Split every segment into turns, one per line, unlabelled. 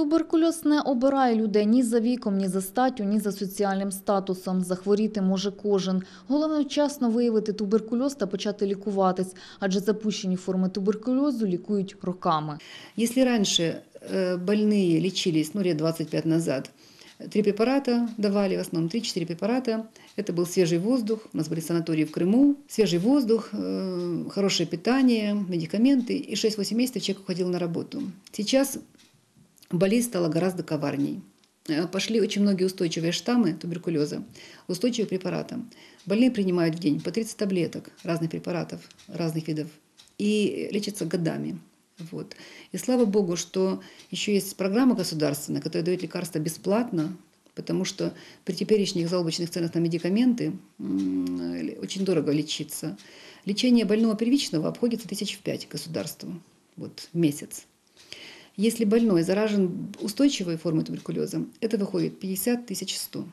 Туберкульоз не обирає людей ні за віком, ні за статтю, ні за соціальним статусом. Захворіти може кожен. Головне вчасно виявити туберкульоз та почати лікуватись, адже запущені форми туберкульозу лікують роками.
Если раньше э, больные лечились, ну, лет 25 назад, три препарата давали, в основном 3-4 препарата. Это был свежий воздух, у нас были санатории в Крыму, свежий воздух, э, хорошее питание, медикаменты, и 6-8 месяцев человек уходил на работу. Сейчас болезнь стала гораздо коварней. Э, Пошли очень многие устойчивые штаммы туберкулеза, устойчивые препараты. Больные принимают в день по 30 таблеток разных препаратов, разных видов, и лечатся годами. Вот. И слава богу, что еще есть программа государственная, которая дает лекарства бесплатно, потому что при теперешних заоблачных ценах на медикаменты очень дорого лечиться. Лечение больного первичного обходится тысяч в пять государству вот, в месяц. Если больной заражен устойчивой формой туберкулеза, это выходит 50 тысяч 100.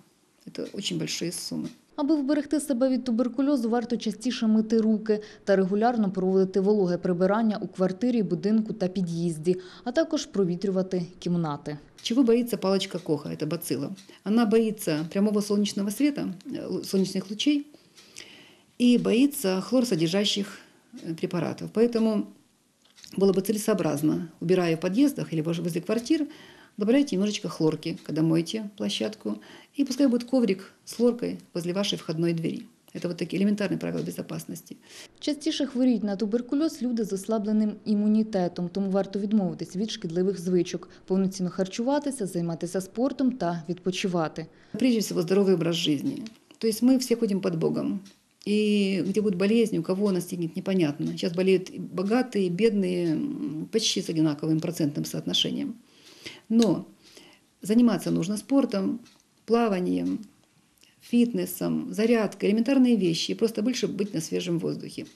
Это очень большие суммы.
Аби вберегти себе від туберкульозу, варто частіше мити руки та регулярно проводити вологе прибирання у квартирі, будинку та під'їзді, а також провітрювати кімнати.
Чего боится палочка Коха, это бацилла? Она боится прямого солнечного света, э, лу- солнечных лучей и боится хлорсодержащих э, препаратов. Поэтому было бы целесообразно, убирая в подъездах или воз- возле квартир, добавляйте немножечко хлорки, когда моете площадку, и пускай будет коврик с хлоркой возле вашей входной двери. Это вот такие элементарные правила безопасности.
Частіше хворіють на туберкульоз люди з ослабленим імунітетом, тому варто відмовитись від шкідливих звичок, повноцінно харчуватися, займатися спортом та відпочивати.
Прежде всего, здоровый образ жизни. То есть мы все ходим под Богом. И где будет болезнь, у кого она стигнет, непонятно. Сейчас болеют и богатые, и бедные, почти с одинаковым процентным соотношением. Но заниматься нужно спортом, плаванием, фитнесом, зарядкой, элементарные вещи, и просто больше быть на свежем воздухе.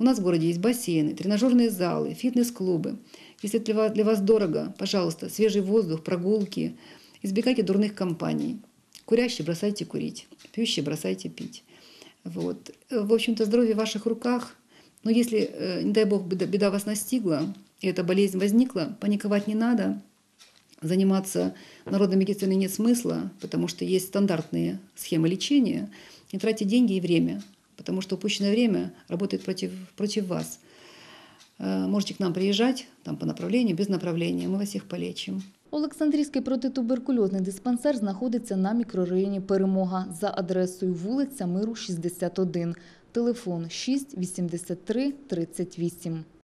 У нас в городе есть бассейны, тренажерные залы, фитнес-клубы. Если для вас, для вас дорого, пожалуйста, свежий воздух, прогулки, избегайте дурных компаний. Курящие бросайте курить, пьющие бросайте пить. Вот. Э, В общем-то, здоровье в ваших руках. Но если, э, не дай бог, беда, вас настигла, и эта болезнь возникла, паниковать не надо. Заниматься народной медициной нет смысла, потому что есть стандартные схемы лечения. Не тратьте деньги и время, потому что упущенное время работает против, против вас. Э, Можете к нам приезжать, там по направлению, без направления, мы вас всех полечим.
Олександрійський протитуберкульозний диспансер знаходиться на мікрорайоні Перемога за адресою вулиця Миру, 61, телефон 6 83 38.